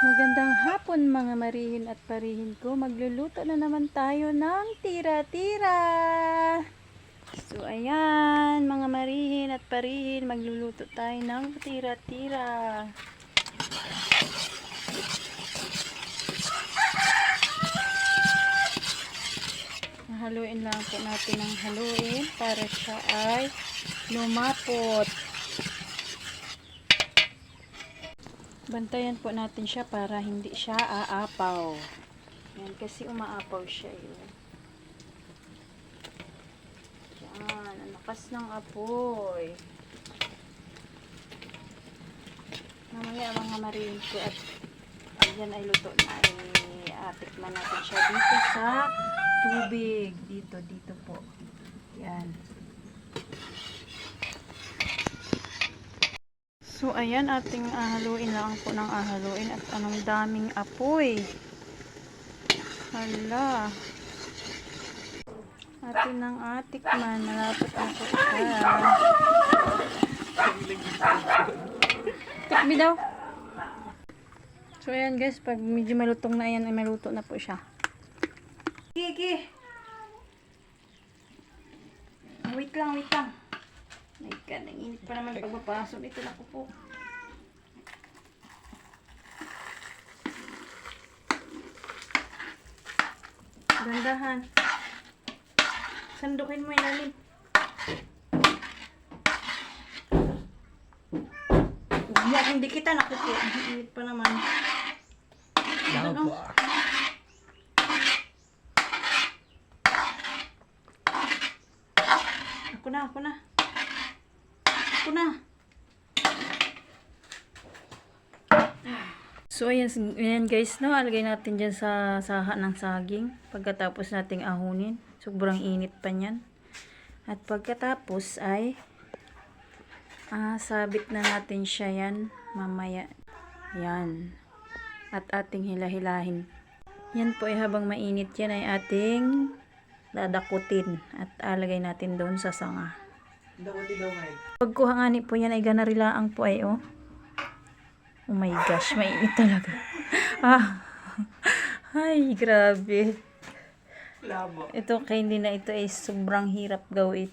Magandang hapon mga marihin at parihin ko. Magluluto na naman tayo ng tira-tira. So ayan, mga marihin at parihin, magluluto tayo ng tira-tira. Haluin lang po natin ng haluin para siya ay lumapot. Bantayan po natin siya para hindi siya aapaw. Yan, kasi umaapaw siya yun. Yan, ang lakas ng apoy. Mamaya mga marin ko at pag yan ay luto na ay atikman natin siya dito sa tubig. Dito, dito po. Yan. So, ayan, ating ahaluin lang po ng ahaluin at anong daming apoy. Hala. Atin ng atikman. Malapot ang po siya. Tikmi daw. So, ayan guys, pag medyo malutong na yan, ay maluto na po siya. Gigi! Wait lang, wait lang. My God, ang init pa naman pagpapasok. Ito na ko po. Gandahan. Sandukin mo ilalim. Umiyak, hindi kita nakupo. Ang init pa naman. Ano? Ako na, ako na. Na. So, ayan, ayan guys, no, alagay natin dyan sa saha ng saging. Pagkatapos nating ahunin. Sobrang init pa niyan. At pagkatapos ay ah, sabit na natin siya yan mamaya. Yan. At ating hilahilahin. Yan po ay habang mainit yan ay ating dadakutin at alagay natin doon sa sanga. Pagkuha nga ni po yan ay ganarilaang po ay oh. Oh my gosh, mainit talaga. ah. Ay, grabe. Labo. Ito kay hindi na ito ay sobrang hirap gawin.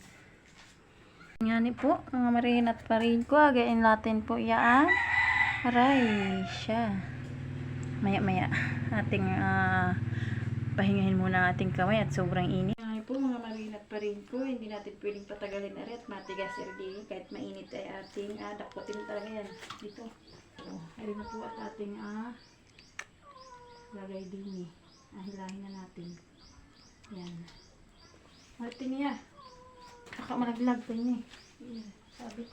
Nga ni po, mga marin at parin ko, again natin po yan. Aray, siya. Maya maya, ating ah, pahingahin muna ating kamay at sobrang init. Po, mga marin at parin ko, hindi natin pwedeng patagalin na rin at matigas yung kahit mainit ay ating ah, dakutin talaga yan. Dito. So, ayun na po at ating ah, lagay din eh. Ah, na natin. Yan. Martin niya. Baka malaglag pa niya eh. Yan, Sabi.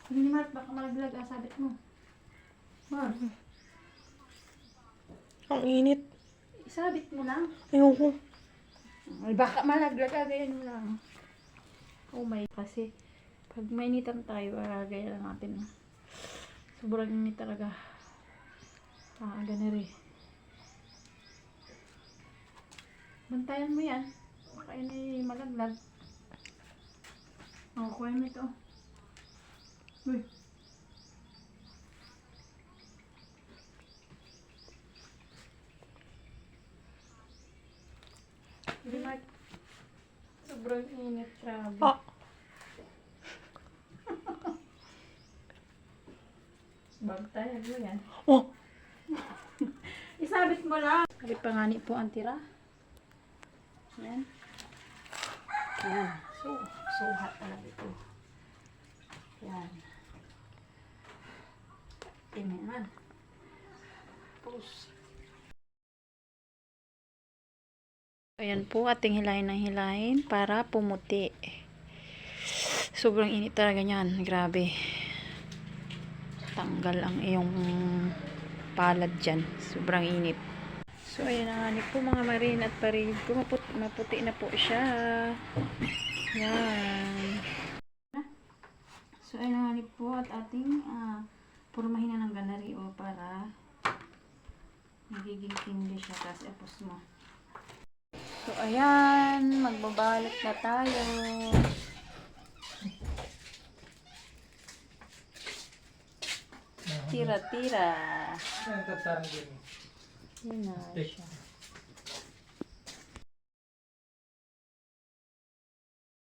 Sabi ni Mark, baka malaglag ang sabit mo. Mark, Ang init. Isabit mo lang. Ayoko. Ay, baka malaglag, agayan mo lang. Oh my, kasi pag mainitan tayo, agay lang natin. Sobrang init talaga. Ah, ganun rin. Bantayan mo yan. Baka yun ay malaglag. Oh, kuha mo ito. Uy. Sobrang init, grabe. Ah. Bantayan mo yan. Oh. Isabit mo lang. Sabit pa nga ni po ang tira. Yan. Yan. So, so hot talaga ito. Yan. Tingnan naman. Tapos. Ayan po, ating hilahin ng hilahin para pumuti. Sobrang init talaga niyan. Grabe. Tanggal ang iyong palad dyan. Sobrang init. So, ayan na nga ni po mga marin at parin ko. Maputi, na po siya. Yan. So, ayan na nga ni po at ating ah, purmahin na ng ganari o para magiging tindi siya. Tapos, epos mo. Ayan. Magbabalot na tayo. Tira-tira. Yan, na siya.